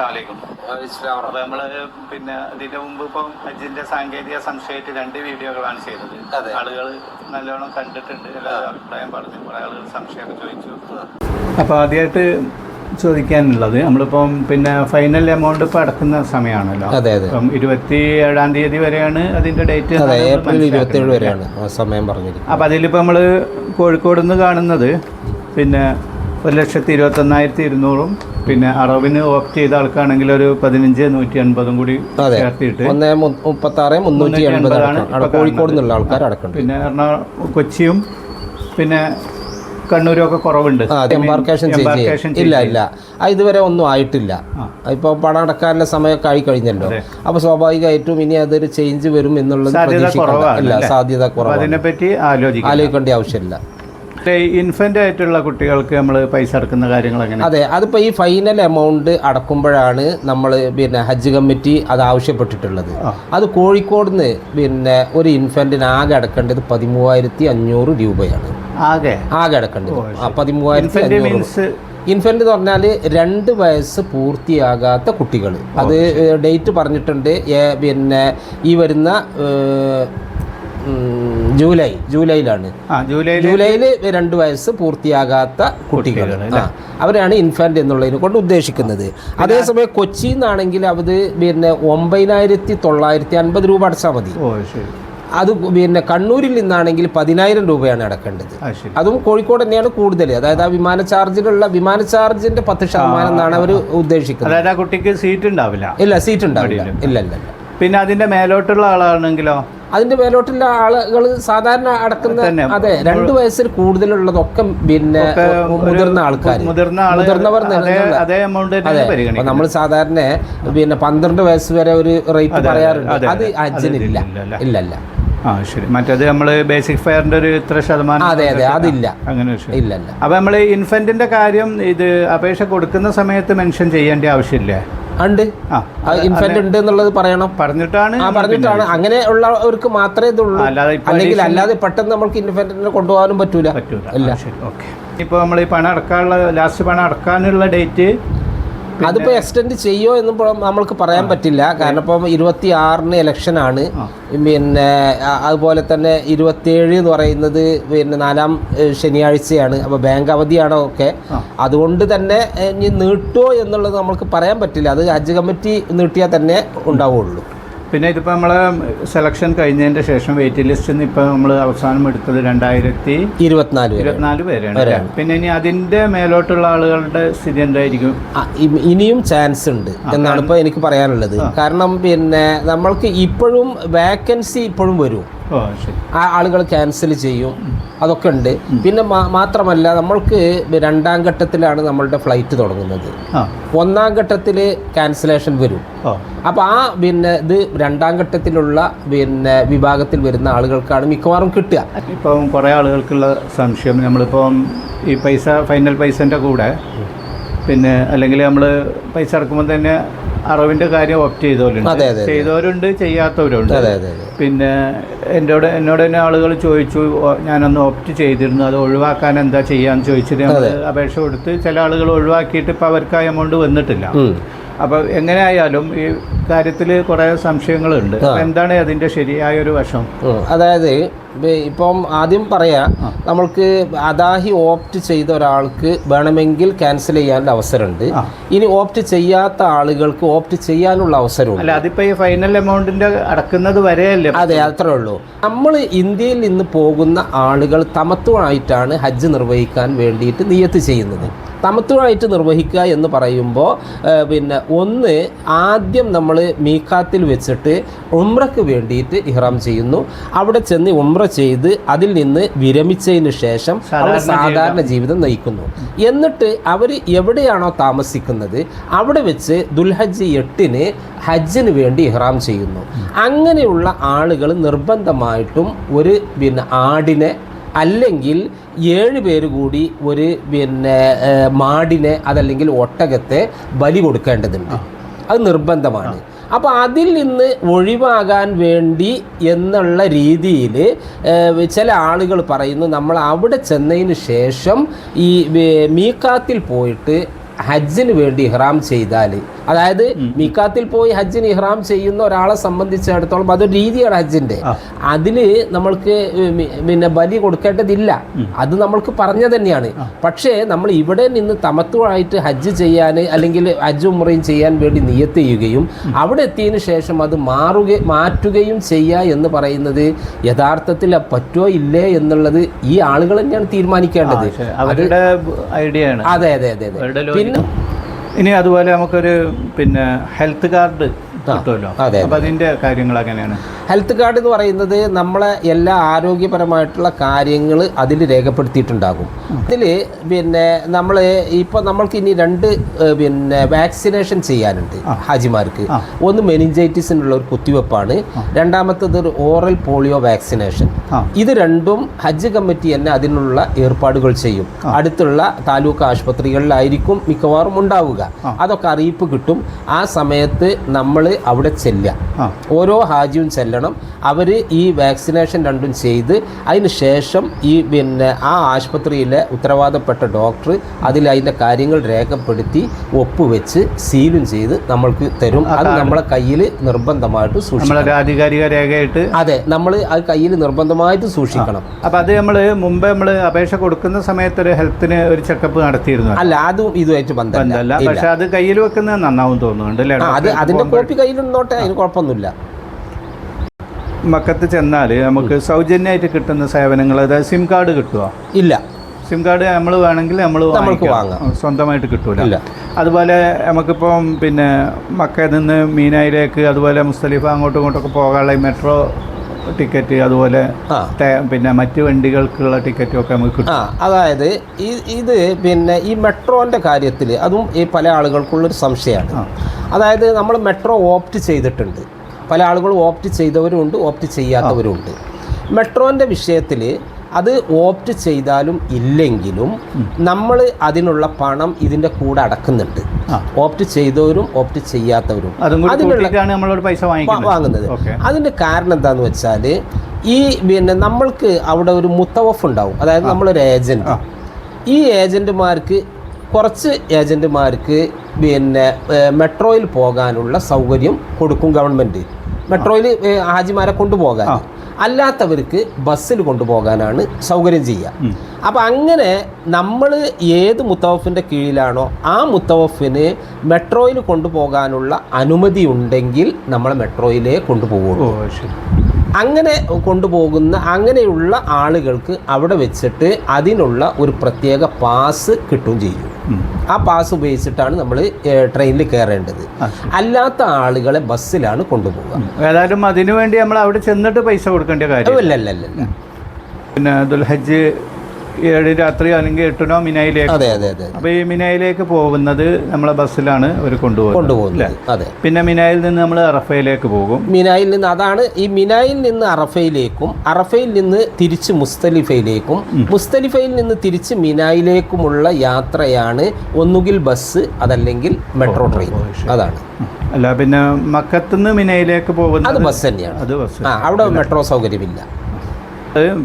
അസ്സലാമലൈക്കും. അപ്പൊ നമ്മൾ പിന്നെ ഇതിന്റെ മുമ്പ് ഇപ്പം ഹജ്ജിന്റെ സാങ്കേതിക സംശയമായിട്ട് രണ്ട് വീഡിയോകളാണ് ചെയ്തത്. ആളുകൾ നല്ലോണം കണ്ടിട്ടുണ്ട്. എല്ലാവരും അഭിപ്രായം പറഞ്ഞു. കുറെ ആളുകൾ സംശയമൊക്കെ ചോദിച്ചു. അപ്പൊ ആദ്യമായിട്ട് ചോദിക്കാനുള്ളത് നമ്മളിപ്പം പിന്നെ ഫൈനൽ എമൗണ്ട് ഇപ്പൊ അടക്കുന്ന സമയമാണല്ലോ. അതെ അതെ. ഇപ്പം ഇരുപത്തി ഏഴാം തീയതി വരെയാണ് അതിന്റെ ഡേറ്റ് അതെ ഏപ്രിൽ ഇരുപത്തി ഏഴ് വരെയാണ് ആ സമയം പറഞ്ഞിരിക്കുന്നത്. അപ്പം അതിലിപ്പോൾ നമ്മൾ കോഴിക്കോട് നിന്ന് കാണുന്നത് പിന്നെ ഒരു ലക്ഷത്തി ഇരുപത്തൊന്നായിരത്തി ഇരുന്നൂറും. പിന്നെ അറവിന് ഓപ്റ്റ് ചെയ്ത ആൾക്കാണെങ്കിൽ ഒരു പതിനഞ്ച് നൂറ്റി അൻപതും കൂടി. ചേർത്തിട്ട് ഒന്ന് മുപ്പത്തി ആറ് മുന്നൂറ്റി എൺപത് എൺപതാണ് കോഴിക്കോട് നിന്നുള്ള ആൾക്കാർ പിന്നെ എറണാകുളം കൊച്ചിയും പിന്നെ കണ്ണൂരും ഒക്കെ കുറവുണ്ട് എംബാർക്കേഷൻ ഇല്ല ഇല്ല. ഇതുവരെ ഒന്നും ആയിട്ടില്ല. ഇപ്പോൾ പണം അടക്കാനുള്ള സമയമൊക്കെ ആയി കഴിഞ്ഞല്ലോ. അപ്പോൾ സ്വാഭാവികമായിട്ടും ഇനി അതൊരു ചേഞ്ച് വരും എന്നുള്ളത്. ഇല്ല? സാധ്യത കുറവാണ്. അതിനെപ്പറ്റി ആലോചിക്കേണ്ട ആവശ്യമില്ല. ആയിട്ടുള്ള കുട്ടികൾക്ക് നമ്മൾ പൈസ അടക്കുന്ന കാര്യങ്ങൾ അങ്ങനെ അതെ അതിപ്പോൾ ഈ ഫൈനൽ എമൗണ്ട് അടക്കുമ്പോഴാണ് നമ്മൾ പിന്നെ ഹജ്ജ് കമ്മിറ്റി അത് ആവശ്യപ്പെട്ടിട്ടുള്ളത്. അത് കോഴിക്കോട് നിന്ന് പിന്നെ ഒരു ഇൻഫന്റിന് ആകെ അടക്കേണ്ടത് പതിമൂവായിരത്തി അഞ്ഞൂറ് രൂപയാണ്. ആകെ? ആകെ അടക്കേണ്ടത്. പതിമൂവായിരത്തി ഇൻഫന്റ് അഞ്ഞൂറ് ഇൻഫന്റ് എന്ന് പറഞ്ഞാൽ രണ്ട് വയസ്സ് പൂർത്തിയാകാത്ത കുട്ടികൾ അത് ഡേറ്റ് പറഞ്ഞിട്ടുണ്ട്. പിന്നെ ഈ വരുന്ന ജൂലൈ ജൂലൈയിലാണ്. ജൂലൈയിൽ രണ്ട് വയസ്സ് പൂർത്തിയാകാത്ത കുട്ടികൾ അവരാണ് ഇൻഫാന്റ് എന്നുള്ളതിനെ കൊണ്ട് ഉദ്ദേശിക്കുന്നത്. അതേസമയം കൊച്ചി നിന്നാണെങ്കിൽ അവർ പിന്നെ ഒമ്പതിനായിരത്തി തൊള്ളായിരത്തി അൻപത് രൂപ അടച്ചാൽ മതി. അത് പിന്നെ കണ്ണൂരിൽ നിന്നാണെങ്കിൽ പതിനായിരം രൂപയാണ് അടക്കേണ്ടത്. അതും കോഴിക്കോട് തന്നെയാണ് കൂടുതൽ അതായത് ആ വിമാന ചാർജിലുള്ള വിമാന ചാർജിന്റെ പത്ത് ശതമാനം എന്നാണ് അവർ ഉദ്ദേശിക്കുന്നത്. അതായത് ആ കുട്ടിക്ക് സീറ്റ് ഉണ്ടാവില്ല? ഇല്ല സീറ്റ് ഉണ്ടാവില്ല. ഇല്ല ഇല്ല. പിന്നെ അതിന്റെ മേലോട്ടുള്ള ആളാണെങ്കിലോ? അതിന്റെ മേലോട്ടുള്ള ആളുകൾ സാധാരണ അടക്കുന്ന അതെ രണ്ട് വയസ്സിൽ കൂടുതലുള്ളതൊക്കെ പിന്നെ മുതിർന്ന ആൾക്കാർ മുതിർന്നവർ നമ്മൾ സാധാരണ പിന്നെ പന്ത്രണ്ട് വയസ്സ് വരെ ഒരു റേറ്റ് പറയാറുണ്ട്. അത് അജിനില്ല ഇല്ലല്ല ഇല്ല, ഇല്ല ഇല്ല ആ ശരി. മറ്റേത് നമ്മൾ ബേസിക് ഫെയറിന്റെ ഒരു ഇത്ര ശതമാനം അതെ അതെ അതില്ല. അങ്ങനെ ഇല്ലല്ല. അപ്പൊ നമ്മൾ ഇൻഫന്റിന്റെ കാര്യം ഇത് അപേക്ഷ കൊടുക്കുന്ന സമയത്ത് മെൻഷൻ ചെയ്യേണ്ട ആവശ്യമില്ലേ? ഉണ്ട്. ഇൻഫന്റ് ഉണ്ട് എന്നുള്ളത് പറയണം. പറഞ്ഞിട്ടാണ് പറഞ്ഞിട്ടാണ്. അങ്ങനെ ഉള്ളവർക്ക് മാത്രമേ ഇതുള്ളൂ. അല്ലെങ്കിൽ അല്ലാതെ പെട്ടെന്ന് നമ്മൾക്ക് ഇൻഫന്റിനെ കൊണ്ടുപോകാനും പറ്റൂല. പറ്റൂല. ഇല്ല. ഓക്കെ. ഇപ്പൊ നമ്മൾ ഈ പണം അടക്കാനുള്ള ലാസ്റ്റ് പണം അടക്കാനുള്ള ഡേറ്റ് അതിപ്പോ എക്സ്റ്റെൻഡ് ചെയ്യോ എന്ന് നമ്മൾക്ക് പറയാൻ പറ്റില്ല. കാരണം ഇപ്പം ഇരുപത്തി ആറിന് ഇലക്ഷൻ ആണ് പിന്നെ അതുപോലെ തന്നെ ഇരുപത്തിയേഴ് എന്ന് പറയുന്നത് പിന്നെ നാലാം ശനിയാഴ്ചയാണ്. അപ്പോൾ ബാങ്ക് അവധിയാണോ ഒക്കെ. അതുകൊണ്ട് തന്നെ നീട്ടോ ഇനി നീട്ടുമോ എന്നുള്ളത് നമ്മൾക്ക് പറയാൻ പറ്റില്ല. അത് ഹജ്ജ് കമ്മിറ്റി നീട്ടിയാൽ തന്നെ ഉണ്ടാവുള്ളൂ. പിന്നെ ഇതിപ്പോൾ നമ്മൾ സെലക്ഷൻ കഴിഞ്ഞതിന്റെ ശേഷം വെയിറ്റ് ലിസ്റ്റിൽ നിന്ന് ഇപ്പോൾ നമ്മൾ അവസാനം എടുത്തത് രണ്ടായിരത്തി ഇരുപത്തിനാല് ഇരുപത്തിനാല് പേരാണ് പിന്നെ ഇനി അതിന്റെ മേലോട്ടുള്ള ആളുകളുടെ സ്ഥിതി എന്തായിരിക്കും? ഇനിയും ചാൻസ് ഉണ്ട് എന്നാണ് ഇപ്പോൾ എനിക്ക് പറയാനുള്ളത്. കാരണം പിന്നെ നമ്മൾക്ക് ഇപ്പോഴും വേക്കൻസി ഇപ്പോഴും വരും. ആ ആളുകൾ ക്യാൻസൽ ചെയ്യും. അതൊക്കെ ഉണ്ട്. പിന്നെ മാത്രമല്ല നമ്മൾക്ക് രണ്ടാം ഘട്ടത്തിലാണ് നമ്മളുടെ ഫ്ലൈറ്റ് തുടങ്ങുന്നത്. ഒന്നാം ഘട്ടത്തിൽ ക്യാൻസലേഷൻ വരും. അപ്പോൾ ആ പിന്നെ ഇത് രണ്ടാം ഘട്ടത്തിലുള്ള പിന്നെ വിഭാഗത്തിൽ വരുന്ന ആളുകൾക്കാണ് മിക്കവാറും കിട്ടുക. ഇപ്പം കുറേ ആളുകൾക്കുള്ള സംശയം. നമ്മളിപ്പം ഈ പൈസ ഫൈനൽ പൈസന്റെ കൂടെ പിന്നെ അല്ലെങ്കിൽ നമ്മൾ പൈസ അടക്കുമ്പോൾ തന്നെ അറിവിന്റെ കാര്യം ഓപ്റ്റ് ചെയ്തവരുണ്ട്. ചെയ്തവരുണ്ട് ചെയ്യാത്തവരുണ്ട്. പിന്നെ എന്നോട് എന്നോട് തന്നെ ആളുകൾ ചോദിച്ചു "ഓ, ഞാനൊന്ന് ഓപ്റ്റ് ചെയ്തിരുന്നു അത് ഒഴിവാക്കാൻ എന്താ ചെയ്യാന്ന് ചോദിച്ചിട്ട് നമ്മൾ അപേക്ഷ കൊടുത്ത് ചില ആളുകൾ ഒഴിവാക്കിയിട്ട് ഇപ്പോൾ അവർക്ക് ആ എമൗണ്ട് വന്നിട്ടില്ല. അപ്പോൾ എങ്ങനെയായാലും ഈ കാര്യത്തിൽ കുറേ സംശയങ്ങളുണ്ട്. എന്താണ് അതിന്റെ ശരിയായ ഒരു വശം? അതായത് ഇപ്പ- ഇപ്പം ആദ്യം പറയാം നമ്മൾക്ക് അദാഹി ഓപ്റ്റ് ചെയ്ത ഒരാൾക്ക് വേണമെങ്കിൽ ക്യാൻസൽ ചെയ്യാനുള്ള അവസരമുണ്ട്. ഇനി ഓപ്റ്റ് ചെയ്യാത്ത ആളുകൾക്ക് ഓപ്റ്റ് ചെയ്യാനുള്ള അവസരമുണ്ട് അല്ല അതിപ്പോൾ ഈ ഫൈനൽ എമൗണ്ടിന്റെ അടക്കുന്നത് വരെയല്ലേ? അതെ അത്രേ ഉള്ളൂ. നമ്മൾ ഇന്ത്യയിൽ നിന്ന് പോകുന്ന ആളുകൾ തമത്വമായിട്ടാണ് ഹജ്ജ് നിർവഹിക്കാൻ വേണ്ടിയിട്ട് നിയത്ത് ചെയ്യുന്നത്. തമത്വമായിട്ട് നിർവഹിക്കുക എന്ന് പറയുമ്പോൾ പിന്നെ ഒന്ന് ആദ്യം നമ്മൾ മീക്കാത്തിൽ വെച്ചിട്ട് ഉംറയ്ക്ക് വേണ്ടിയിട്ട് ഇഹ്റാം ചെയ്യുന്നു. അവിടെ ചെന്ന് ഉമ്ര ചെയ്ത് അതിൽ നിന്ന് വിരമിച്ചതിന് ശേഷം അവർ സാധാരണ ജീവിതം നയിക്കുന്നു. എന്നിട്ട് അവർ എവിടെയാണോ താമസിക്കുന്നത് അവിടെ വെച്ച് ദുൽഹജ് എട്ടിന് ഹജ്ജിന് വേണ്ടി ഇഹ്റാം ചെയ്യുന്നു. അങ്ങനെയുള്ള ആളുകൾ നിർബന്ധമായിട്ടും ഒരു പിന്നെ ആടിനെ അല്ലെങ്കിൽ ഏഴ് പേര് കൂടി ഒരു പിന്നെ മാടിനെ അതല്ലെങ്കിൽ ഒട്ടകത്തെ ബലി കൊടുക്കേണ്ടതുണ്ട്. അത് നിർബന്ധമാണ്. അപ്പോൾ അതിൽ നിന്ന് ഒഴിവാകാൻ വേണ്ടി എന്നുള്ള രീതിയിൽ ചില ആളുകൾ പറയുന്നു നമ്മൾ അവിടെ ചെന്നതിന് ശേഷം ഈ മീക്കാത്തിൽ പോയിട്ട് ഹജ്ജിന് വേണ്ടി ഇഹ്റാം ചെയ്താൽ അതായത് മിക്കാത്തിൽ പോയി ഹജ്ജിന് ഇഹ്റാം ചെയ്യുന്ന ഒരാളെ സംബന്ധിച്ചിടത്തോളം അതൊരു രീതിയാണ് ഹജ്ജിന്റെ. അതിന് അതിൽ നമ്മൾക്ക് പിന്നെ ബലി കൊടുക്കേണ്ടതില്ല. അത് നമ്മൾക്ക് പറഞ്ഞു തന്നെയാണ്. പക്ഷേ നമ്മൾ ഇവിടെ നിന്ന് തമത്വമായിട്ട് ഹജ്ജ് ചെയ്യാൻ അല്ലെങ്കിൽ ഹജ്ജ് ഉമ്രയും ചെയ്യാൻ വേണ്ടി നിയത്ത് ചെയ്യുകയും അവിടെ എത്തിയതിനു ശേഷം അത് മാറുക മാറ്റുകയും ചെയ്യുക എന്ന് പറയുന്നത് യഥാർത്ഥത്തിൽ പറ്റോ ഇല്ലേ എന്നുള്ളത് ഈ ആളുകൾ തന്നെയാണ് തീരുമാനിക്കേണ്ടത്. അവരുടെ ഐഡിയ ആണ്. അതെ അതെ അതെ അതെ. പിന്നെ ഇനി അതുപോലെ നമുക്കൊരു പിന്നെ ഹെൽത്ത് കാർഡ് കിട്ടുമല്ലോ. അപ്പൊ കാര്യങ്ങൾ എങ്ങനെയാണ് ഹെൽത്ത് കാർഡ് എന്ന് പറയുന്നത് നമ്മളെ എല്ലാ ആരോഗ്യപരമായിട്ടുള്ള കാര്യങ്ങൾ അതിൽ രേഖപ്പെടുത്തിയിട്ടുണ്ടാകും. അതിൽ പിന്നെ നമ്മൾ ഇപ്പോൾ നമ്മൾക്ക് ഇനി രണ്ട് പിന്നെ വാക്സിനേഷൻ ചെയ്യാനുണ്ട് ഹാജിമാർക്ക്. ഒന്ന് മെനിഞ്ചൈറ്റിസിനുള്ള ഒരു കുത്തിവെപ്പാണ്. രണ്ടാമത്തത് ഒരു ഓറൽ പോളിയോ വാക്സിനേഷൻ. ഇത് രണ്ടും ഹജ്ജ് കമ്മിറ്റി തന്നെ അതിനുള്ള ഏർപ്പാടുകൾ ചെയ്യും. അടുത്തുള്ള താലൂക്ക് ആശുപത്രികളിലായിരിക്കും മിക്കവാറും ഉണ്ടാവുക. അതൊക്കെ അറിയിപ്പ് കിട്ടും. ആ സമയത്ത് നമ്മൾ അവിടെ ചെല്ലുക. ഓരോ ഹാജിയും ചെല്ലണം. അവർ ഈ വാക്സിനേഷൻ രണ്ടും ചെയ്ത് അതിന് ശേഷം ഈ പിന്നെ ആ ആശുപത്രിയിലെ ഉത്തരവാദപ്പെട്ട ഡോക്ടർ അതിൽ അതിന്റെ കാര്യങ്ങൾ രേഖപ്പെടുത്തി ഒപ്പുവെച്ച് സീലും ചെയ്ത് നമ്മൾക്ക് തരും. അത് നമ്മളെ കയ്യിൽ നിർബന്ധമായിട്ട് സൂക്ഷിക്കണം. ആധികാരിക രേഖയായിട്ട് അതെ നമ്മൾ അത് കയ്യിൽ നിർബന്ധമായിട്ട് സൂക്ഷിക്കണം. അപ്പോൾ അത് നമ്മൾ മുമ്പ് നമ്മൾ അപേക്ഷ കൊടുക്കുന്ന സമയത്ത് ഒരു ഹെൽത്തിന് ഒരു ചെക്കപ്പ് നടത്തിയിരുന്നു. അല്ല അതും ഇതുമായിട്ട് ബന്ധമല്ല. ബന്ധമല്ല. പക്ഷെ അത് കയ്യിൽ വെക്കുന്നത് നന്നാവും തോന്നുന്നുണ്ട് അല്ലേ? അത് അതിന്റെ കോപ്പി കയ്യിലുണ്ടോട്ടെ അതിന് കുഴപ്പമൊന്നുമില്ല. മക്കത്ത് ചെന്നാൽ നമുക്ക് സൗജന്യമായിട്ട് കിട്ടുന്ന സേവനങ്ങൾ അതായത് സിം കാർഡ് കിട്ടുമോ ഇല്ല. സിം കാർഡ് നമ്മൾ വേണമെങ്കിൽ നമ്മൾ. സ്വന്തമായിട്ട് കിട്ടൂല. അതുപോലെ നമുക്കിപ്പം പിന്നെ മക്കയിൽ നിന്ന് മീനായിലേക്ക് അതുപോലെ മുസ്തലിഫ അങ്ങോട്ടും ഇങ്ങോട്ടൊക്കെ പോകാനുള്ള മെട്രോ ടിക്കറ്റ് അതുപോലെ പിന്നെ മറ്റു വണ്ടികൾക്കുള്ള ടിക്കറ്റും ഒക്കെ നമുക്ക് കിട്ടും. അതായത് ഈ ഇത് പിന്നെ ഈ മെട്രോന്റെ കാര്യത്തിൽ അതും ഈ പല ആളുകൾക്കുള്ളൊരു സംശയമാണ്. അതായത് നമ്മൾ മെട്രോ ഓപ്റ്റ് ചെയ്തിട്ടുണ്ട്. പല ആളുകളും ഓപ്റ്റ് ചെയ്തവരുമുണ്ട് ഓപ്റ്റ് ചെയ്യാത്തവരുമുണ്ട്. മെട്രോന്റെ വിഷയത്തിൽ അത് ഓപ്റ്റ് ചെയ്താലും ഇല്ലെങ്കിലും നമ്മൾ അതിനുള്ള പണം ഇതിന്റെ കൂടെ അടക്കുന്നുണ്ട്. Opt ചെയ്തവരും opt ചെയ്യാത്തവരും. അതും കൂടി അതിനുള്ള കൂട്ടിയിട്ടാണ് നമ്മളോട് പൈസ വാങ്ങുന്നത്. അതിന്റെ അതിന്റെ കാരണം എന്താണെന്ന് വെച്ചാൽ ഈ പിന്നെ നമ്മൾക്ക് അവിടെ ഒരു മുത്തവഫ് ഉണ്ടാവും. അതായത് നമ്മളൊരു ഏജന്റ് ഈ ഏജന്റുമാർക്ക് കുറച്ച് ഏജന്റുമാർക്ക് പിന്നെ മെട്രോയിൽ പോകാനുള്ള സൗകര്യം കൊടുക്കും ഗവൺമെന്റ് മെട്രോയിൽ ഹാജിമാരെ കൊണ്ടുപോകാൻ. അല്ലാത്തവർക്ക് ബസ്സിൽ കൊണ്ടുപോകാനാണ് സൗകര്യം ചെയ്യുക. അപ്പം അങ്ങനെ നമ്മൾ ഏത് മുത്തവഫിന്റെ കീഴിലാണോ ആ മുത്തവഫിന് മെട്രോയിൽ കൊണ്ടുപോകാനുള്ള അനുമതി ഉണ്ടെങ്കിൽ നമ്മൾ മെട്രോയിലേ കൊണ്ടുപോകുള്ളൂ അങ്ങനെ കൊണ്ടുപോകുന്ന അങ്ങനെയുള്ള ആളുകൾക്ക് അവിടെ വെച്ചിട്ട് അതിനുള്ള ഒരു പ്രത്യേക പാസ് കിട്ടുകയും ചെയ്യും. ആ പാസ് ഉപയോഗിച്ചിട്ടാണ് നമ്മൾ ട്രെയിനിൽ കയറേണ്ടത്. അല്ലാത്ത ആളുകളെ ബസ്സിലാണ് കൊണ്ടുപോകുക ഏതായാലും അതിനു വേണ്ടി നമ്മൾ അവിടെ ചെന്നിട്ട് പൈസ കൊടുക്കേണ്ട കാര്യം പിന്നെ ദുൽഹജ്ജ് ഏഴ് രാത്രി അല്ലെങ്കിൽ എട്ടിനോ മിനായിലേക്ക്? അതെ അതെ അതെ അപ്പോൾ ഈ മിനായിലേക്ക് പോകുന്നത് നമ്മളെ ബസ്സിലാണ് അവർ കൊണ്ടുപോകുന്നത്. കൊണ്ടുപോകുന്നത്. അതെ. പിന്നെ മിനായിൽ നിന്ന് നമ്മൾ അറഫയിലേക്ക് പോകും. മിനായിൽ നിന്ന് അതാണ് ഈ മിനായിൽ നിന്ന് അറഫയിലേക്കും അറഫയിൽ നിന്ന് തിരിച്ച് മുസ്തലിഫയിലേക്കും മുസ്തലിഫയിൽ നിന്ന് തിരിച്ച് മിനായിലേക്കുമുള്ള യാത്രയാണ് ഒന്നുകിൽ ബസ് അതല്ലെങ്കിൽ മെട്രോ ട്രെയിൻ. അതാണ്. അല്ല പിന്നെ മക്കത്തുനിന്ന് മിനയിലേക്ക് പോകുന്നത് അത് ബസ് തന്നെയാണ്. അത് ബസ്. ആ അവിടെ മെട്രോ സൗകര്യമില്ല.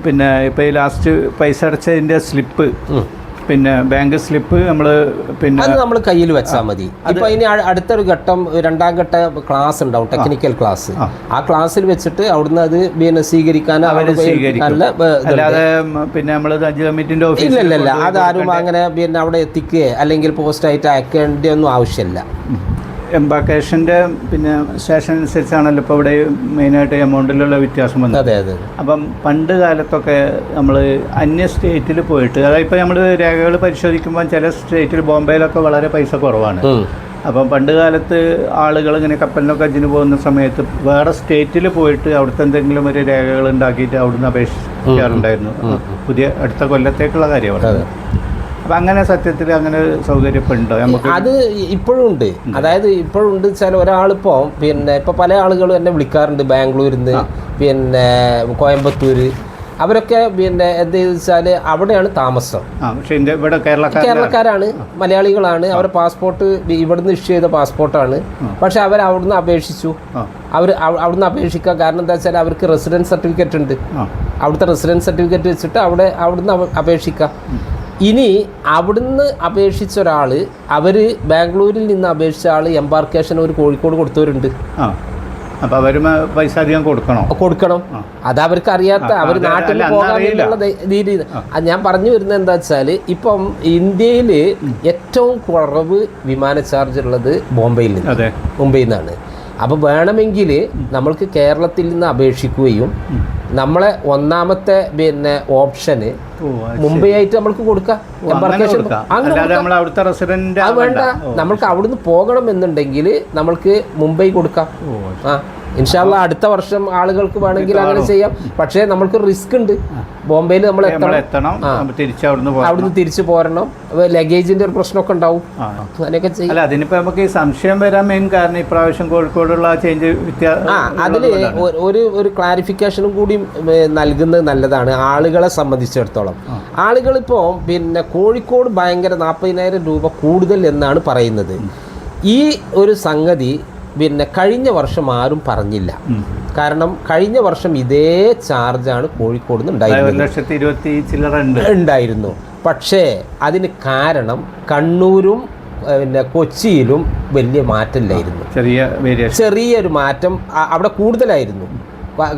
പിന്നെ ഇപ്പോൾ ഈ ലാസ്റ്റ് പൈസ അടച്ചതിന്റെ സ്ലിപ്പ് പിന്നെ ബാങ്ക് സ്ലിപ്പ് നമ്മൾ പിന്നെ അത് നമ്മൾ കയ്യിൽ വെച്ചാൽ മതി. ഇപ്പൊ ഇനി അടുത്തൊരു ഘട്ടം രണ്ടാം ഘട്ട ക്ലാസ് ഉണ്ടാവും ടെക്നിക്കൽ ക്ലാസ് ആ. ക്ലാസ്സിൽ വെച്ചിട്ട് അവിടുന്ന് അത് പിന്നെ സ്വീകരിക്കാൻ അവർ അല്ലാതെ പിന്നെ നമ്മൾ ഇല്ല ഇല്ല അത് ആരും അങ്ങനെ പിന്നെ അവിടെ എത്തിക്കുകയോ അല്ലെങ്കിൽ പോസ്റ്റായിട്ട് അയക്കേണ്ട ഒന്നും ആവശ്യമില്ല. എംബാക്കേഷന്റെ പിന്നെ സ്റ്റേഷൻ അനുസരിച്ചാണല്ലോ ഇപ്പോൾ ഇവിടെ മെയിനായിട്ട് എമൗണ്ടിലുള്ള വ്യത്യാസം വന്നത്. അതെ അതെ. അപ്പം പണ്ട് കാലത്തൊക്കെ നമ്മൾ അന്യ സ്റ്റേറ്റിൽ പോയിട്ട് അതായത് ഇപ്പോൾ നമ്മൾ രേഖകൾ പരിശോധിക്കുമ്പോൾ ചില സ്റ്റേറ്റിൽ ബോംബെയിലൊക്കെ വളരെ പൈസ കുറവാണ്. അപ്പം പണ്ട് കാലത്ത് ആളുകൾ ഇങ്ങനെ കപ്പലിനൊക്കെ അജിന് പോകുന്ന സമയത്ത് വേറെ സ്റ്റേറ്റിൽ പോയിട്ട് അവിടുത്തെ എന്തെങ്കിലും ഒരു രേഖകൾ ഉണ്ടാക്കിയിട്ട് അവിടുന്ന് അപേക്ഷിക്കാറുണ്ടായിരുന്നു. പുതിയ അടുത്ത കൊല്ലത്തേക്കുള്ള കാര്യമാണ്. അപ്പം അങ്ങനെ സത്യത്തിൽ അങ്ങനെ ഒരു സൗകര്യം ഉണ്ടോ നമുക്ക് അത് ഇപ്പോഴും ഉണ്ട്. അതായത് ഇപ്പോഴും ഉണ്ട് വെച്ചാൽ ഒരാളിപ്പോൾ പിന്നെ ഇപ്പോൾ പല ആളുകളും എന്നെ വിളിക്കാറുണ്ട് ബാംഗ്ലൂരിൽ നിന്ന് പിന്നെ കോയമ്പത്തൂർ അവരൊക്കെ പിന്നെ എന്ത് വെച്ചാൽ അവിടെയാണ് താമസം. ഇവിടെ കേരളക്കാരാണ് മലയാളികളാണ്. അവരുടെ പാസ്പോർട്ട് ഇവിടുന്ന് ഇഷ്യൂ ചെയ്ത പാസ്പോർട്ടാണ്. പക്ഷെ അവർ അവിടുന്ന് അപേക്ഷിച്ചു. അവർ അവിടുന്ന് അപേക്ഷിക്കുക കാരണം എന്താ വെച്ചാൽ അവർക്ക് റെസിഡൻസ് സർട്ടിഫിക്കറ്റ് ഉണ്ട്. അവിടുത്തെ റെസിഡൻസ് സർട്ടിഫിക്കറ്റ് വെച്ചിട്ട് അവിടെ അവിടുന്ന് അവ- അപേക്ഷിക്കാം. ഇനി അവിടുന്ന് അപേക്ഷിച്ച ഒരാൾ അവർ ബാംഗ്ലൂരിൽ നിന്ന് അപേക്ഷിച്ച ആൾ എംബാർക്കേഷൻ ഒരു കോഴിക്കോട് കൊടുത്തവരുണ്ട്. അപ്പോൾ അവർ പൈസ അധികം കൊടുക്കണോ? കൊടുക്കണം. അത് അവർക്ക് അറിയാത്ത അവർ നാട്ടിൽ പോകാനുള്ള ഞാൻ പറഞ്ഞു വരുന്നത് എന്താ വെച്ചാൽ ഇപ്പം ഇന്ത്യയിൽ ഏറ്റവും കുറവ് വിമാന ചാർജ് ഉള്ളത് ബോംബെയിൽ നിന്ന് മുംബൈയിൽ നിന്നാണ്. അപ്പോൾ വേണമെങ്കിൽ നമ്മൾക്ക് കേരളത്തിൽ നിന്ന് അപേക്ഷിക്കുകയും നമ്മളെ ഒന്നാമത്തെ പിന്നെ ഓപ്ഷന് മുംബൈ ആയിട്ട് നമ്മൾക്ക് കൊടുക്കാം. എംബാർക്കേഷൻ അങ്ങനെ വേണ്ട. നമ്മൾക്ക് അവിടുന്ന് പോകണം എന്നുണ്ടെങ്കിൽ നമ്മൾക്ക് മുംബൈ കൊടുക്കാം. ആ. ഇൻഷാല്ല അടുത്ത വർഷം ആളുകൾക്ക് വേണമെങ്കിൽ അങ്ങനെ ചെയ്യാം. പക്ഷേ നമ്മൾക്ക് റിസ്ക് ഉണ്ട്. ബോംബെയിൽ നമ്മൾ എത്തണം. അവിടുന്ന് തിരിച്ചു പോരണം. ലഗേജിന്റെ ഒരു പ്രശ്നമൊക്കെ ഉണ്ടാവും. അതിനൊക്കെ അങ്ങനെയൊക്കെ ചെയ്യും. അല്ല അതിനിപ്പോ നമുക്ക് ഈ സംശയം വരാൻ മെയിൻ കാരണം ഇപ്രാവശ്യം കോഴിക്കോടുള്ള ചേഞ്ച് അതിൽ ഒരു ഒരു ക്ലാരിഫിക്കേഷനും കൂടി നൽകുന്നത് നല്ലതാണ്. ആളുകളെ സംബന്ധിച്ചിടത്തോളം. ആളുകളിപ്പോൾ പിന്നെ കോഴിക്കോട് ഭയങ്കര നാൽപ്പതിനായിരം രൂപ കൂടുതൽ എന്നാണ് പറയുന്നത്. ഈ ഒരു സംഗതി പിന്നെ കഴിഞ്ഞ വർഷം ആരും പറഞ്ഞില്ല. കാരണം കഴിഞ്ഞ വർഷം ഇതേ ചാർജാണ് കോഴിക്കോട് നിന്ന് ഉണ്ടായിരുന്നു. പക്ഷേ അതിന് കാരണം കണ്ണൂരും പിന്നെ കൊച്ചിയിലും വലിയ മാറ്റമില്ലായിരുന്നു. ചെറിയ ചെറിയൊരു മാറ്റം അവിടെ കൂടുതലായിരുന്നു.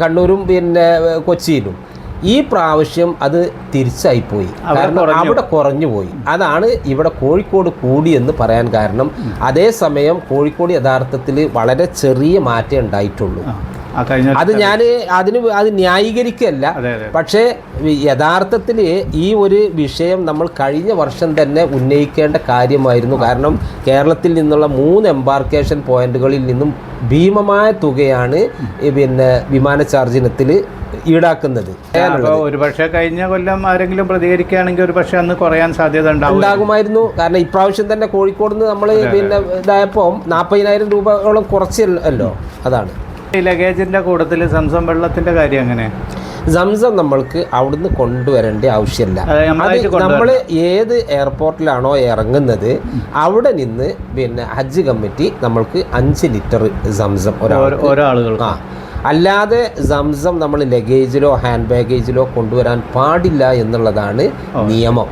കണ്ണൂരും പിന്നെ കൊച്ചിയിലും. ഈ പ്രാവശ്യം അത് തിരിച്ചായിപ്പോയി. കാരണം അവിടെ കുറഞ്ഞു പോയി അതാണ് ഇവിടെ കോഴിക്കോട് കൂടി എന്ന് പറയാൻ കാരണം. അതേസമയം കോഴിക്കോട് യഥാർത്ഥത്തിൽ വളരെ ചെറിയ മാറ്റം ഉണ്ടായിട്ടുള്ളൂ. അത് ഞാൻ അതിന് അത് ന്യായീകരിക്കല്ല പക്ഷേ യഥാർത്ഥത്തിൽ ഈ ഒരു വിഷയം നമ്മൾ കഴിഞ്ഞ വർഷം തന്നെ ഉന്നയിക്കേണ്ട കാര്യമായിരുന്നു. കാരണം കേരളത്തിൽ നിന്നുള്ള മൂന്ന് എംബാർക്കേഷൻ പോയിന്റുകളിൽ നിന്നും ഭീമമായ തുകയാണ് പിന്നെ വിമാന ചാർജിനത്തിൽ ഈടാക്കുന്നത്. ഒരുപക്ഷെ ഒരു പക്ഷേ കഴിഞ്ഞ കൊല്ലം ആരെങ്കിലും പ്രതികരിക്കുകയാണെങ്കിൽ ഒരു പക്ഷേ അന്ന് കുറയാൻ സാധ്യത ഉണ്ടാകുമായിരുന്നു. കാരണം ഇപ്രാവശ്യം തന്നെ കോഴിക്കോട് നിന്ന് നമ്മൾ പിന്നെ ഇതായപ്പോൾ നാൽപ്പതിനായിരം രൂപയോളം കുറച്ചല്ലോ. അതാണ്. ലഗേജിന്റെ കൂട്ടത്തിൽ സംസം വെള്ളത്തിന്റെ കാര്യം അങ്ങനെ സംസം നമ്മൾക്ക് അവിടുന്ന് കൊണ്ടുവരേണ്ട ആവശ്യമില്ല. നമ്മൾ ഏത് എയർപോർട്ടിലാണോ ഇറങ്ങുന്നത് അവിടെ നിന്ന് പിന്നെ ഹജ്ജ് കമ്മിറ്റി നമ്മൾക്ക് അഞ്ച് ലിറ്റർ സംസം ഒരാൾ ഓരോ ആ അല്ലാതെ സംസം നമ്മൾ ലഗേജിലോ ഹാൻഡ് ബാഗേജിലോ കൊണ്ടുവരാൻ പാടില്ല എന്നുള്ളതാണ് നിയമം.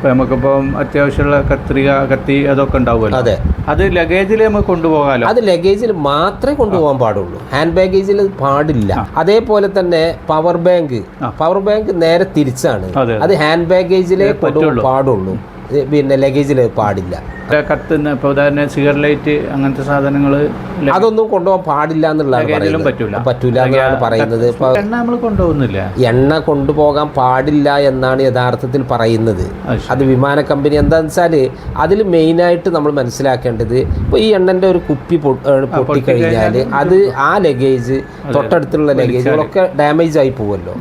ഇപ്പം നമുക്കിപ്പം അത്യാവശ്യമുള്ള കത്രിക കത്തി അതൊക്കെ ഉണ്ടാവുമല്ലോ. അതെ. അത് ലഗേജിൽ നമുക്ക് കൊണ്ടുപോകാലോ? അത് ലഗേജിൽ മാത്രമേ കൊണ്ടുപോകാൻ പാടുള്ളൂ. ഹാൻഡ് ബാഗേജിൽ പാടില്ല. അതേപോലെ തന്നെ പവർ ബാങ്ക് പവർ ബാങ്ക് നേരെ തിരിച്ചാണ്. അത് ഹാൻഡ് ബാഗേജിലേ കൊണ്ടുപോകാൻ പാടുള്ളൂ. പിന്നെ ലഗേജിൽ പാടില്ല. കത്തുന്ന ഇപ്പൊ ഉദാഹരണം അങ്ങനത്തെ സാധനങ്ങൾ അതൊന്നും കൊണ്ടുപോകാൻ പാടില്ല എന്നുള്ളതാണ് പറ്റൂല. പറ്റൂല എന്നാണ് പറയുന്നത്. എണ്ണ നമ്മൾ കൊണ്ടുപോകുന്നില്ല. എണ്ണ കൊണ്ടുപോകാൻ പാടില്ല എന്നാണ് യഥാർത്ഥത്തിൽ പറയുന്നത്. അത് വിമാന കമ്പനി എന്താണെന്ന് വെച്ചാൽ അതിൽ മെയിനായിട്ട് നമ്മൾ മനസ്സിലാക്കേണ്ടത് ഇപ്പോൾ ഈ എണ്ണന്റെ ഒരു കുപ്പി പൊട്ടിക്കഴിഞ്ഞാൽ അത് ആ ലഗേജ് തൊട്ടടുത്തുള്ള ലഗേജുകളൊക്കെ ഡാമേജ് ആയി പോവുമല്ലോ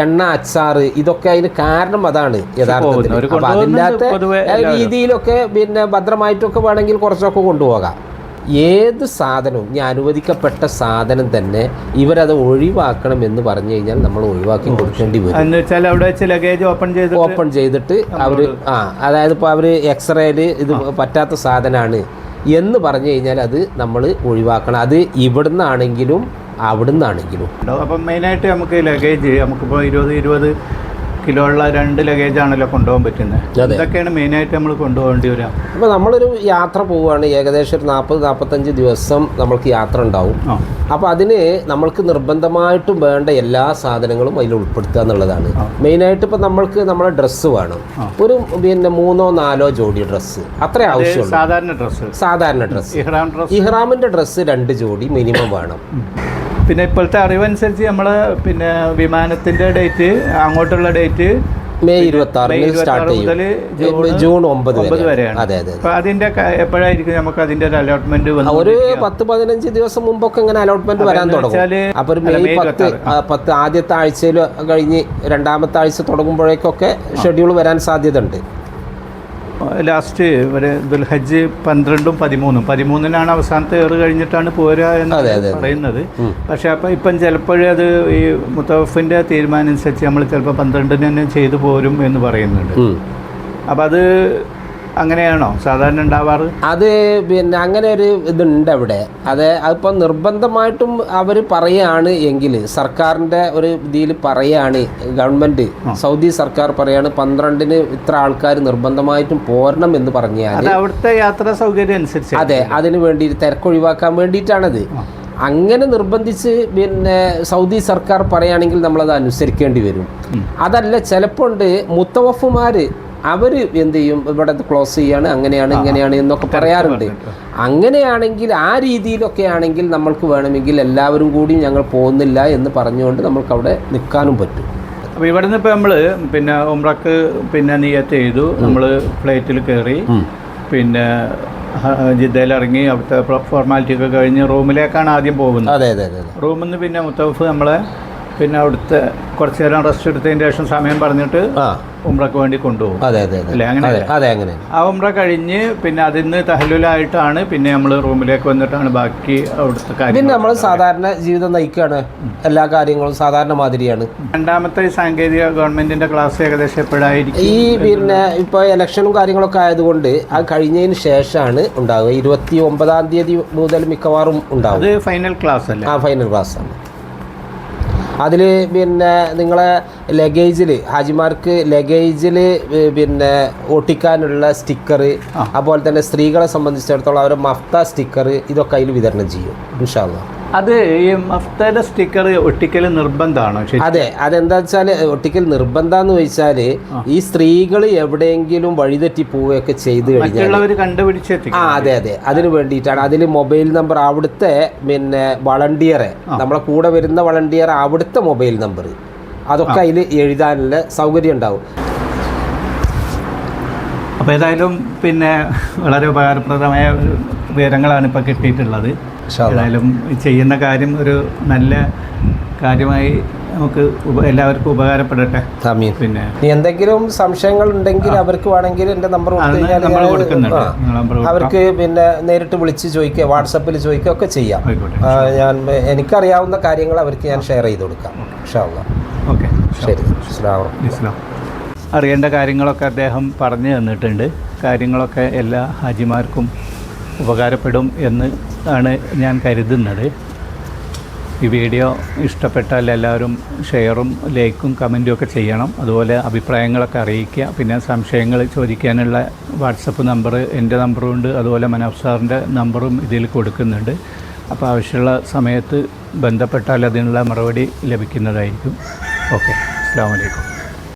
എണ്ണ അച്ചാറ് ഇതൊക്കെ അതിന് കാരണം അതാണ് യഥാർത്ഥത്തിൽ. അപ്പൊ അതിന്റെ രീതിയിലൊക്കെ പിന്നെ ഭദ്രമായിട്ടൊക്കെ വേണമെങ്കിൽ കുറച്ചൊക്കെ കൊണ്ടുപോകാം. ഏത് സാധനവും ഞാൻ അനുവദിക്കപ്പെട്ട സാധനം തന്നെ ഇവരത് ഒഴിവാക്കണം എന്ന് പറഞ്ഞു കഴിഞ്ഞാൽ നമ്മൾ ഒഴിവാക്കി കൊടുക്കേണ്ടി വരും. അവിടെ ലഗേജ് ഓപ്പൺ ചെയ്ത് ഓപ്പൺ ചെയ്തിട്ട് അവർ ആ അതായത് ഇപ്പോൾ അവർ എക്സ്റേയിൽ ഇത് പറ്റാത്ത സാധനമാണ് എന്ന് പറഞ്ഞു കഴിഞ്ഞാൽ അത് നമ്മൾ ഒഴിവാക്കണം. അത് ഇവിടുന്നാണെങ്കിലും അവിടുന്നാണെങ്കിലും. അപ്പം മെയിനായിട്ട് നമുക്ക് ലഗേജ് നമുക്കിപ്പോൾ ഇരുപത് ഇരുപത് കിലോ ഉള്ള രണ്ട് ലഗേജ് ആണല്ലോ കൊണ്ടുപോകാൻ പറ്റുന്നത് ഇതൊക്കെയാണ് മെയിൻ ആയിട്ട് നമ്മൾ കൊണ്ടുപോകേണ്ടി വരിക. അപ്പോൾ നമ്മളൊരു യാത്ര പോവുകയാണ്. ഏകദേശം ഒരു നാൽപ്പത് നാൽപ്പത്തഞ്ച് ദിവസം നമ്മൾക്ക് യാത്ര ഉണ്ടാവും. അപ്പൊ അപ്പോൾ അതിന് നമ്മൾക്ക് നിർബന്ധമായിട്ടും വേണ്ട എല്ലാ സാധനങ്ങളും അതിൽ ഉൾപ്പെടുത്തുക എന്നുള്ളതാണ്. മെയിൻ ആയിട്ട് ഇപ്പോൾ നമ്മൾക്ക് നമ്മുടെ ഡ്രസ്സ് വേണം. ഒരു പിന്നെ മൂന്നോ നാലോ ജോഡി ഡ്രസ്സ് അത്രേ ആവശ്യമുള്ളൂ. സാധാരണ ഡ്രസ്സ് സാധാരണ ഡ്രസ്സ് ഇഹ്റാം ഡ്രസ്സ് ഇഹ്റാമിന്റെ ഡ്രസ്സ് രണ്ട് ജോഡി മിനിമം വേണം. പിന്നെ ഇപ്പോഴത്തെ അറിവനുസരിച്ച് നമ്മൾ പിന്നെ വിമാനത്തിന്റെ ഡേറ്റ് അങ്ങോട്ടുള്ള ഡേറ്റ് മെയ് ഇരുപത്തി ആറിന് സ്റ്റാർട്ട് ചെയ്യും. ജൂൺ ഒമ്പത് വരെയാണ്. അതെ അതെ അതിന്റെ എപ്പോഴായിരിക്കും നമുക്ക് അതിന്റെ ഒരു അലോട്ട്മെന്റ് ഒരു പത്ത് പതിനഞ്ച് ദിവസം മുമ്പൊക്കെ ഇങ്ങനെ അലോട്ട്മെന്റ് വരാൻ തുടങ്ങും. അപ്പൊ മെയ് പത്ത് പത്ത് ആദ്യത്തെ ആഴ്ചയിൽ കഴിഞ്ഞ് രണ്ടാമത്തെ ആഴ്ച തുടങ്ങുമ്പോഴേക്കൊക്കെ ഷെഡ്യൂൾ വരാൻ സാധ്യത ഉണ്ട് ലാസ്റ്റ് ഒരു ദുൽഹജ്ജ് പന്ത്രണ്ടും പതിമൂന്നും പതിമൂന്നിനാണ് അവസാനത്തെ ഏറ് കഴിഞ്ഞിട്ടാണ് പോരുക എന്ന്. പറയുന്നത് പക്ഷെ അപ്പം ഇപ്പം ചിലപ്പോഴേ അത് ഈ മുത്തഫിന്റെ തീരുമാനം അനുസരിച്ച് നമ്മൾ ചിലപ്പോൾ പന്ത്രണ്ടിന് തന്നെ ചെയ്തു പോരും എന്ന് പറയുന്നുണ്ട്. അപ്പം അത് അങ്ങനെയാണോ? സാധാരണ ഉണ്ടാവാറ്? അത് പിന്നെ അങ്ങനെ ഒരു ഇതുണ്ട് അവിടെ. അത് അതിപ്പോൾ നിർബന്ധമായിട്ടും അവർ പറയാണ് എങ്കിൽ സർക്കാരിന്റെ ഒരു ഇതിൽ പറയാണ് ഗവൺമെന്റ് സൗദി സർക്കാർ പറയാണ് പന്ത്രണ്ടിന് ഇത്ര ആൾക്കാർ നിർബന്ധമായിട്ടും പോരണം എന്ന് പറഞ്ഞാൽ അവിടുത്തെ യാത്രാ സൗകര്യം അനുസരിച്ച് അതെ അതിന് വേണ്ടി തിരക്കൊഴിവാക്കാൻ വേണ്ടിയിട്ടാണത്. അങ്ങനെ നിർബന്ധിച്ച് പിന്നെ സൗദി സർക്കാർ പറയുകയാണെങ്കിൽ നമ്മളത് അനുസരിക്കേണ്ടി വരും. അതല്ല ചിലപ്പോൾ മുത്തവഫുമാർ അവർ എന്ത് ചെയ്യും? ഇവിടെ ക്ലോസ് ചെയ്യാണ് അങ്ങനെയാണ് ഇങ്ങനെയാണ് എന്നൊക്കെ പറയാറുണ്ട്. അങ്ങനെയാണെങ്കിൽ ആ രീതിയിലൊക്കെ ആണെങ്കിൽ നമ്മൾക്ക് വേണമെങ്കിൽ എല്ലാവരും കൂടി ഞങ്ങൾ പോകുന്നില്ല എന്ന് പറഞ്ഞുകൊണ്ട് നമുക്ക് അവിടെ നിൽക്കാനും പറ്റും. അപ്പോൾ നിന്ന് ഇപ്പോൾ നമ്മൾ പിന്നെ ഉംറക്ക് പിന്നെ നീയത്ത് ചെയ്തു. നമ്മൾ ഫ്ലൈറ്റിൽ കയറി. പിന്നെ ജിദ്ദയിലിറങ്ങി ജിദ്ദയിൽ ഇറങ്ങി അവിടുത്തെ ഫോർമാലിറ്റി ഒക്കെ കഴിഞ്ഞ് റൂമിലേക്കാണ് ആദ്യം പോകുന്നത്. അതെ അതെ അതെ അതെ. റൂമിൽ നിന്ന് പിന്നെ മുത്തഫ് നമ്മളെ പിന്നെ അവിടുത്തെ കുറച്ച് നേരം റെസ്റ്റ് എടുത്തതിന് ശേഷം സമയം പറഞ്ഞിട്ട് ആ ഉമ്രക്ക് വേണ്ടി കൊണ്ടുപോകും. അതെ അതെ അതെ. അല്ലേ? അങ്ങനെ അതെ അതെ അങ്ങനെ ആ ഉമ്ര കഴിഞ്ഞ് പിന്നെ അതിൽ നിന്ന് തഹലുലായിട്ടാണ് പിന്നെ നമ്മൾ റൂമിലേക്ക് വന്നിട്ടാണ് ബാക്കി അവിടുത്തെ പിന്നെ കാര്യം നമ്മൾ സാധാരണ ജീവിതം നയിക്കുകയാണ്. എല്ലാ കാര്യങ്ങളും സാധാരണ മാതിരിയാണ്. രണ്ടാമത്തെ സാങ്കേതിക ഗവൺമെന്റിന്റെ ക്ലാസ് ഏകദേശം എപ്പോഴായിരിക്കും? ഈ പിന്നെ ഇപ്പോൾ ഇലക്ഷനും കാര്യങ്ങളൊക്കെ ആയതുകൊണ്ട് അത് കഴിഞ്ഞതിന് ശേഷമാണ് ഉണ്ടാവുക. ഇരുപത്തി ഒമ്പതാം തീയതി മുതൽ മിക്കവാറും ഉണ്ടാവും അത് ഫൈനൽ ക്ലാസ് അല്ലേ? ആ ഫൈനൽ ക്ലാസ്സാണ് അതിൽ പിന്നെ നിങ്ങളെ ലഗേജിൽ ഹാജിമാർക്ക് ലഗേജിൽ പിന്നെ ഒട്ടിക്കാനുള്ള സ്റ്റിക്കർ അതുപോലെ തന്നെ സ്ത്രീകളെ സംബന്ധിച്ചിടത്തോളം അവർ മഫ്ത സ്റ്റിക്കർ ഇതൊക്കെ അതിൽ വിതരണം ചെയ്യും ഇൻഷാല്ല അത് ഈ മഫ്തയുടെ സ്റ്റിക്കർ ഒട്ടിക്കൽ നിർബന്ധമാണോ? അതെ അതെന്താ വെച്ചാൽ ഒട്ടിക്കൽ നിർബന്ധം എന്ന് വെച്ചാൽ ഈ സ്ത്രീകൾ എവിടെയെങ്കിലും വഴിതെറ്റി പോവുകയൊക്കെ ചെയ്ത് കഴിഞ്ഞാൽ കണ്ടുപിടിച്ചെത്തിക്കും ആ അതെ അതെ. അതിന് വേണ്ടിയിട്ടാണ്. അതിൽ മൊബൈൽ നമ്പർ അവിടുത്തെ പിന്നെ വളണ്ടിയറെ നമ്മളെ കൂടെ വരുന്ന വളണ്ടിയർ അവിടുത്തെ മൊബൈൽ നമ്പർ അതൊക്കെ അതിൽ എഴുതാനുള്ള സൗകര്യം ഉണ്ടാവും. അപ്പോൾ ഏതായാലും പിന്നെ വളരെ ഉപകാരപ്രദമായ വിവരങ്ങളാണ് ഇപ്പോൾ കിട്ടിയിട്ടുള്ളത്. ഏതായാലും ചെയ്യുന്ന കാര്യം ഒരു നല്ല കാര്യമായി നമുക്ക് എല്ലാവർക്കും ഉപകാരപ്പെടട്ടെ. പിന്നെ എന്തെങ്കിലും സംശയങ്ങൾ ഉണ്ടെങ്കിൽ അവർക്ക് വേണമെങ്കിൽ എന്റെ നമ്പർ. അവർക്ക് പിന്നെ നേരിട്ട് വിളിച്ച് ചോദിക്കുക വാട്സപ്പിൽ ചോദിക്കുക ഒക്കെ ചെയ്യാം. ഞാൻ എനിക്കറിയാവുന്ന കാര്യങ്ങൾ അവർക്ക് ഞാൻ ഷെയർ ചെയ്ത് കൊടുക്കാം. ഓക്കെ. ശരി. അറിയേണ്ട കാര്യങ്ങളൊക്കെ അദ്ദേഹം പറഞ്ഞു തന്നിട്ടുണ്ട്. കാര്യങ്ങളൊക്കെ എല്ലാ ഹാജിമാർക്കും ഉപകാരപ്പെടും എന്ന് ആണ് ഞാൻ കരുതുന്നത്. ഈ വീഡിയോ ഇഷ്ടപ്പെട്ടാൽ എല്ലാവരും ഷെയറും ലൈക്കും കമന്റും ഒക്കെ ചെയ്യണം. അതുപോലെ അഭിപ്രായങ്ങളൊക്കെ അറിയിക്കുക. പിന്നെ സംശയങ്ങൾ ചോദിക്കാനുള്ള വാട്സപ്പ് നമ്പർ എന്റെ നമ്പറും ഉണ്ട് അതുപോലെ മനോഫ് സാറിന്റെ നമ്പറും ഇതിൽ കൊടുക്കുന്നുണ്ട്. അപ്പോൾ ആവശ്യമുള്ള സമയത്ത് ബന്ധപ്പെട്ടാൽ അതിനുള്ള മറുപടി ലഭിക്കുന്നതായിരിക്കും. ഓക്കെ. അസ്സാം വലൈക്കും